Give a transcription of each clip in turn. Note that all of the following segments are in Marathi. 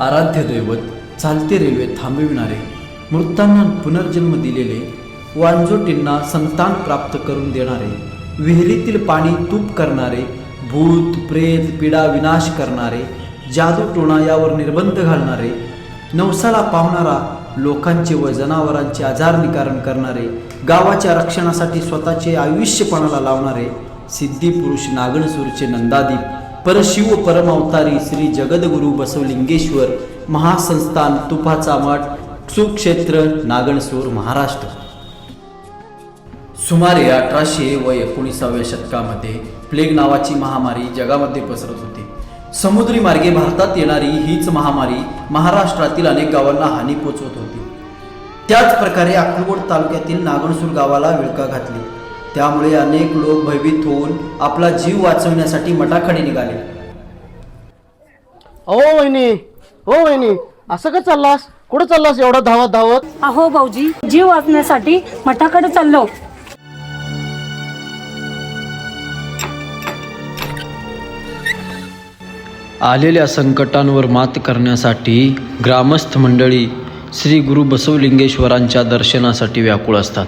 आराध्य दैवत चालते रेल्वे थांबविणारे मृतांना पुनर्जन्म दिलेले वांजोटींना संतान प्राप्त करून देणारे विहिरीतील पाणी तूप करणारे भूत प्रेत पिडा विनाश करणारे जादू टोणा यावर निर्बंध घालणारे नवसाला पावणारा लोकांचे व जनावरांचे आजार निकारण करणारे गावाच्या रक्षणासाठी स्वतःचे आयुष्यपणाला लावणारे लावणारे सिद्धिपुरुष नागणसूरचे नंदादीप परशिव परमावतारी श्री जगद्गुरु बसवलिंगेश्वर महासंस्थान तुपाचा मठ सुक्षेत्र नागणसूर महाराष्ट्र. सुमारे अठराशे व एकोणीसाव्या शतकामध्ये प्लेग नावाची महामारी जगामध्ये पसरत होती. समुद्री मार्गे भारतात येणारी हीच महामारी महाराष्ट्रातील अनेक गावांना हानी पोचवत होती. त्याच प्रकारे अक्कलकोट तालुक्यातील नागणसूर गावाला विळका घातली. त्यामुळे अनेक लोक भयभीत होऊन आपला जीव वाचवण्यासाठी मठाकडे निघाले. ओ वहिनी. ओ वहिनी. असं का चाललास? कुठं चाललास एवढा धावत धावत? अहो भाऊजी जीव वाचण्यासाठी मठाकडे चाललो. आलेल्या संकटांवर मात करण्यासाठी ग्रामस्थ मंडळी श्री गुरु बसवलिंगेश्वरांच्या दर्शनासाठी व्याकुळ असतात.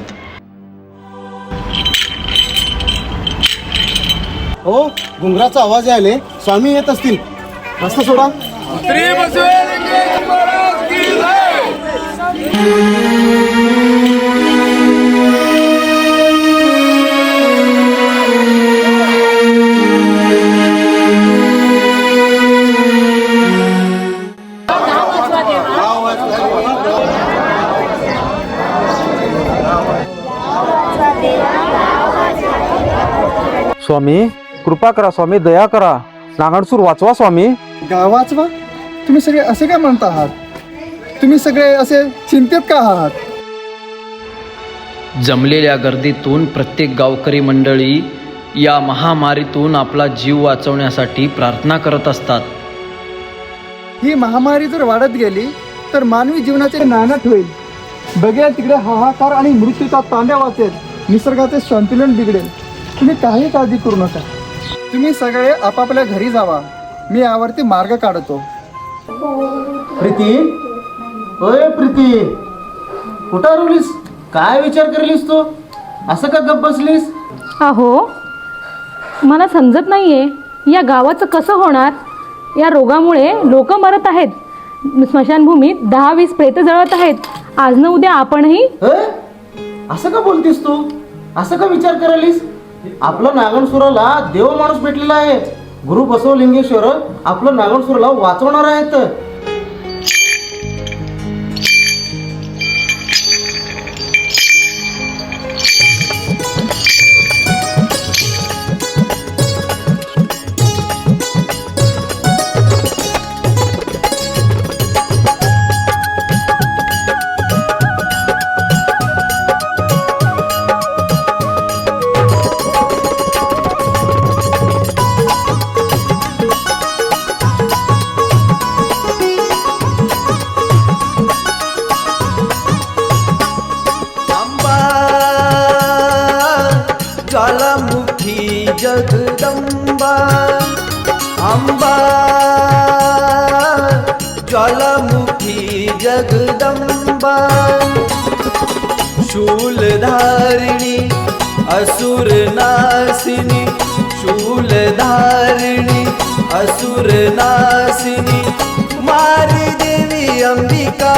घुंगराचा आवाज यायले स्वामी येत असतील. रस्ता सोडा. स्वामी कृपा करा स्वामी दया करा. नागणसूर वाचवा स्वामी. गावाच वा तुम्ही सगळे असे काय म्हणता आहात? तुम्ही सगळे असे चिंतित का आहात? जमलेल्या गर्दीतून प्रत्येक गावकरी मंडळी या महामारीतून आपला जीव वाचवण्यासाठी प्रार्थना करत असतात. ही महामारी जर वाढत गेली तर मानवी जीवनाचे नानट होईल बघेल तिकडे हाहाकार आणि मृत्यूचा तांड्या वाचेल. निसर्गाचे संतुलन बिघडेल. तुम्ही काही काळजी करू नका. तुम्ही सगळे आपापल्या घरी जावा. मी यावरती मार्ग काढतो. प्रीती? ओय प्रीती. कुठं हरवलीस? काय विचार करलीस तू? असं का गप बसलीस? अहो मला समजत नाहीये या गावाचं कसं होणार? या रोगामुळे लोक मरत आहेत. स्मशानभूमीत दहा वीस प्रेत जळत आहेत. आज न उद्या आपणही होय? असं का बोलतीस तू? असं का विचार करायलीस? आपलं नागणसुराला देव माणूस भेटलेला आहे. गुरु बसवलिंगेश्वर आपलं नागणसुराला वाचवणार आहेत. धारिणी असुर नासिनी शूलधारिणी असुर नासिनी मारी देवी अंबिका।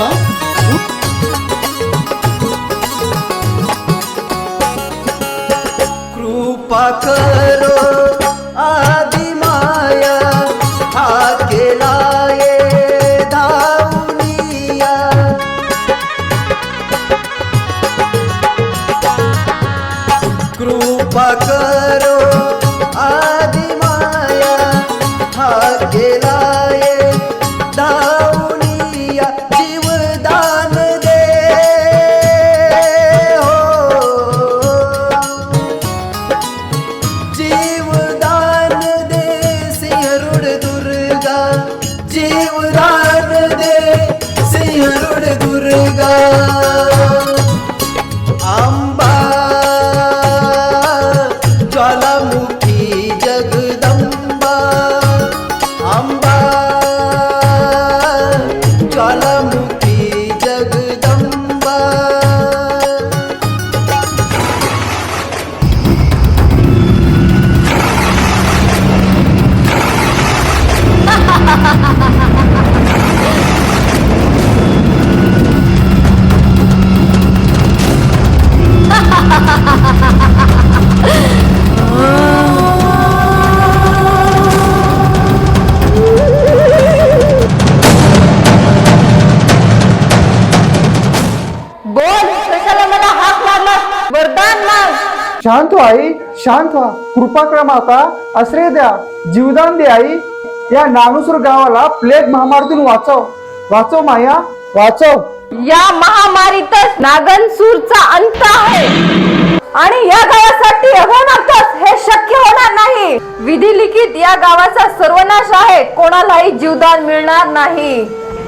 काय contigo. शांत व्हा आई शांत व्हा. कृपा करा माता आश्रय द्या जीवदान दे आई. या नानुसूर गावाला प्लेग महामारीतून वाचव. वाचव माया वाचव. या महामारीतच नागनसूरचा अंत आहे. आणि या गावासाठी अहोनाथच हे शक्य होणार नाही. विधी लिखित या गावाचा सर्वनाश आहे. कोणालाही जीवदान मिळणार नाही.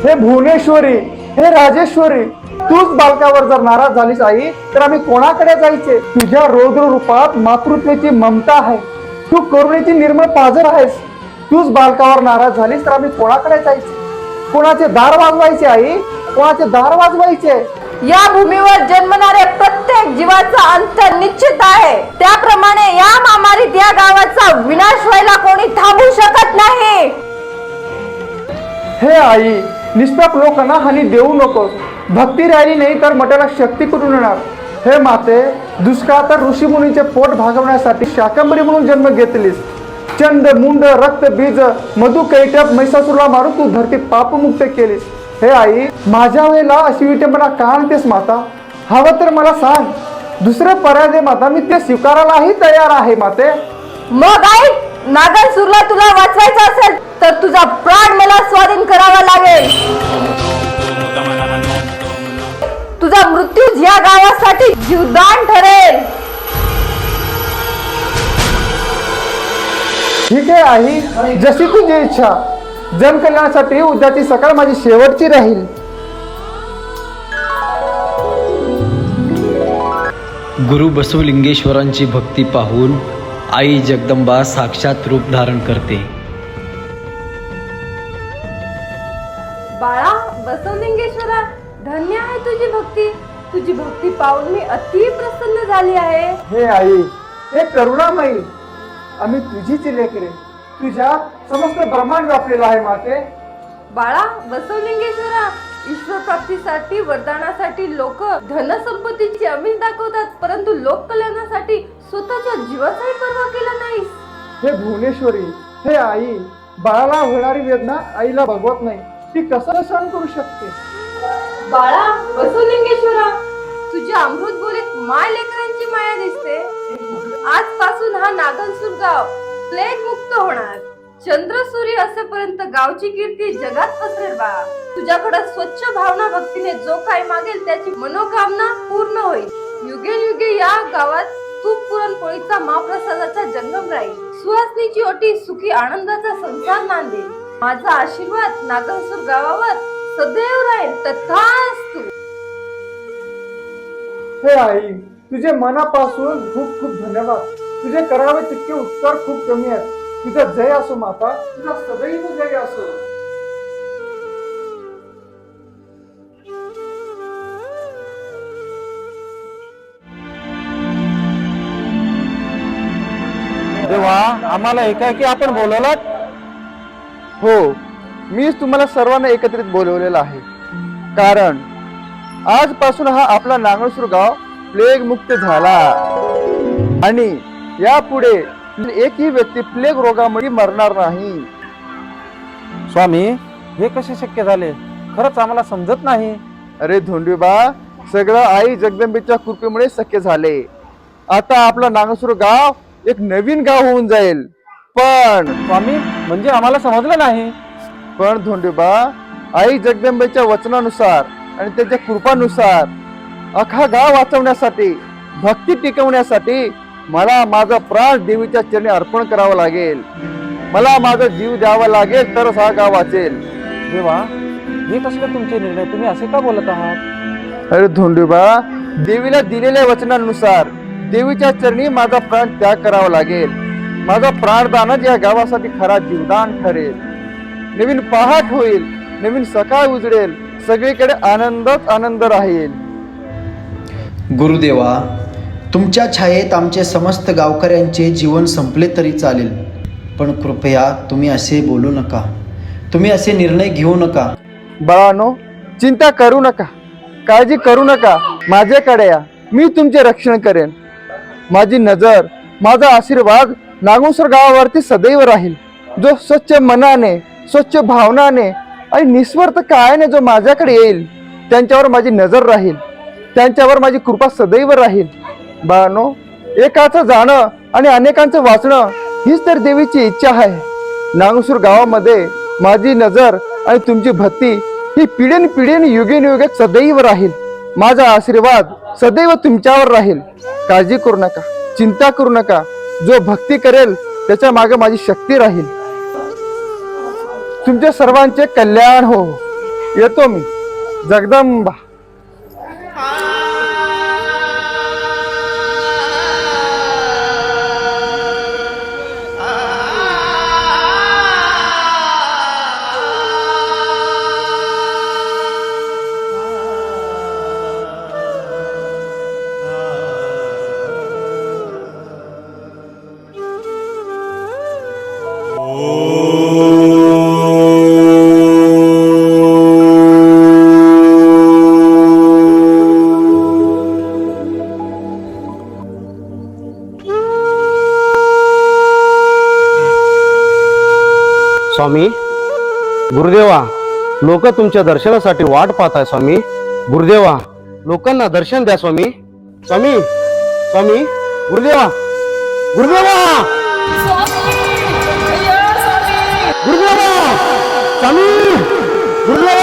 हे भुवनेश्वरी हे राजेश्वरी तूच बालकावर जर नाराज झालीस आई तर आम्ही कोणाकडे जायचे? तुझ्या रौद्र रूपात मातृत्वाची ममता आहे. तू करुणेची निर्मळ पाजर आहेस. तूच बालकावर नाराज झालीस तर आम्ही कोणाकडे जायचे? कोणाचे दार वाजवायचे आई? कोणाचे दार वाजवायचे? या भूमीवर जन्मणाऱ्या प्रत्येक जीवाचा अंत निश्चित आहे. त्याप्रमाणे या महामारीत या गावाचा विनाश व्हायला कोणी थांबू शकत नाही. हे आई निष्पाप लोकांना हानी देऊ नकोस. भक्ती राहिली नाही तर मठाला शक्ती कुठून येणार हे माते दुष्काळ तर ऋषीमुनीचे पोट भागवण्यासाठी शाकंबरी म्हणून जन्म घेतलीस. चंद मुंड रक्त बीज मधु कैटप मैसासूरला मारून तू धरती पापमुक्त केलीस. हे आई माझ्या वेळेला अशी विटंबना का आणतेस माता? हवं तर मला सांग. दुसरं पर्याय दे माता मी ते स्वीकारायलाही तयार आहे माते. मग आई नागनसूरला तुला वाचवायचं असेल तर तुझा प्राण मला स्वाधीन करावा लागेल. तुझा मृत्यू या गावासाठी जीवदान ठरेल. ठीक आहे आई. जशी तुझी इच्छा. जनकल्याणासाठी उद्याची सकाळ माझी शेवटची राहील. गुरु बसवलिंगेश्वरांची भक्ती पाहून आई जगदंबा साक्षात रूप धारण करते. बाळा बसवलिंगेश्वरा धन्य आहे तुझी भक्ती. तुझी भक्ती पाहून मी अति प्रसन्न झाली आहे. हे आई हे करुणामयी आम्ही तुझीच लेकरे तुझ्या समस्त ब्रह्मांड व्यापलेला आहे माते. बाळा बसवलिंगेश्वरा ईश्वर प्राप्तीसाठी वरदानासाठी लोक धनसंपत्तीची अमीर दाखवतात परंतु लोक कल्याणासाठी स्वतःच्या जीवाचाही पर्वा केला नाहीस हे भुवनेश्वरी हे आई बाळाला होणारी वेदना आईला बघवत नाही. ती कसं सहन करू शकते? बाळा बसवलिंगेश्वरा तुझ्या अमृत बोलीत माय लेकरांची माया दिसते. आजपासून हा नागलसूर गाव प्लेग मुक्त होणार. चंद्र सूर्य असेपर्यंत गावची कीर्ती जगात पसरेल बाळा तुझ्याकडे स्वच्छ भावना भक्तीने जो काही मागेल त्याची मनोकामना पूर्ण होईल. युगे युगे या गावात तूप पुरणपोळीचा महाप्रसादाचा जंगम राहील. सुहासनीची ओटी सुखी आनंदाचा संसार नांदेल. माझा आशीर्वाद नागनसूर गावावर सदैव राहील तथास्तु. हे आई तुझे मनापासून खूप खूप धन्यवाद. तुझे करावे तितके उत्तर खूप कमी आहेत. तिचा जय असो माता तिचा सदैव जय असो. देवा आम्हाला एकाएकी आपण बोलवलात? हो मीच तुम्हाला सर्वांना एकत्रित बोलवलेलं आहे. कारण आजपासून हा आपला नांगळसूर गाव प्लेग मुक्त झाला. आणि यापुढे एकही व्यक्ती प्लेग रोगामुळे मरणार नाही. स्वामी हे कसे शक्य झाले? खरंच आम्हाला समजत नाही. अरे धोंडीबा सगळं आई जगदंबेच्या कृपेमुळे शक्य झाले. आता आपलं नागसूर गाव एक नवीन गाव होऊन जाईल. पण स्वामी म्हणजे आम्हाला समजलं नाही. पण धोंडीबा आई जगदंबेच्या वचनानुसार आणि त्याच्या कृपानुसार अख्खा गाव वाचवण्यासाठी भक्ती टिकवण्यासाठी मला माझा प्राण देवीच्या चरणी अर्पण करावं लागेल. मला माझा जीव द्यावा लागेल तरच हा गाव वाचेल. देवा हे कसले तुमचे निर्णय? तुम्ही असे का बोलत आहात? अरे धोंडूबा देवीला दिलेल्या वचनानुसार देवीच्या चरणी माझा प्राण त्याग करावा लागेल. माझा प्राणदानच या गावासाठी खरा जीवदान ठरेल. नवीन पहाट होईल नवीन सकाळ उजडेल सगळीकडे आनंदच आनंद राहील. गुरुदेवा तुमच्या छायेत आमचे समस्त गावकऱ्यांचे जीवन संपले तरी चालेल. पण कृपया तुम्ही असे बोलू नका. तुम्ही असे निर्णय घेऊ नका. बाळानो चिंता करू नका. काळजी करू नका. माझ्याकडे या. मी तुमचे रक्षण करेन. माझी नजर माझा आशीर्वाद नागोसर गावावरती सदैव राहील. जो स्वच्छ मनाने स्वच्छ भावनाने आणि निस्वार्थ कायाने जो माझ्याकडे येईल त्यांच्यावर माझी नजर राहील. त्यांच्यावर माझी कृपा सदैव राहील. बाळांनो एकाचं जाणं आणि अनेकांचं वाचणं हीच तर देवीची इच्छा आहे. नागसूर गावामध्ये माझी नजर आणि तुमची भक्ती ही पिढीन पिढीन युगेन युगे सदैव राहील. माझा आशीर्वाद सदैव तुमच्यावर राहील. काळजी करू नका चिंता करू नका. जो भक्ती करेल त्याच्यामागे माझी शक्ती राहील. तुमच्या सर्वांचे कल्याण हो. येतो मी. जगदंबा. स्वामी. गुरुदेवा लोक तुमच्या दर्शनासाठी वाट पाहत आहे स्वामी. गुरुदेवा लोकांना दर्शन द्या स्वामी. स्वामी स्वामी गुरुदेवा गुरुदेवा! गुरुदेवा! स्वामी गुरुदेवा!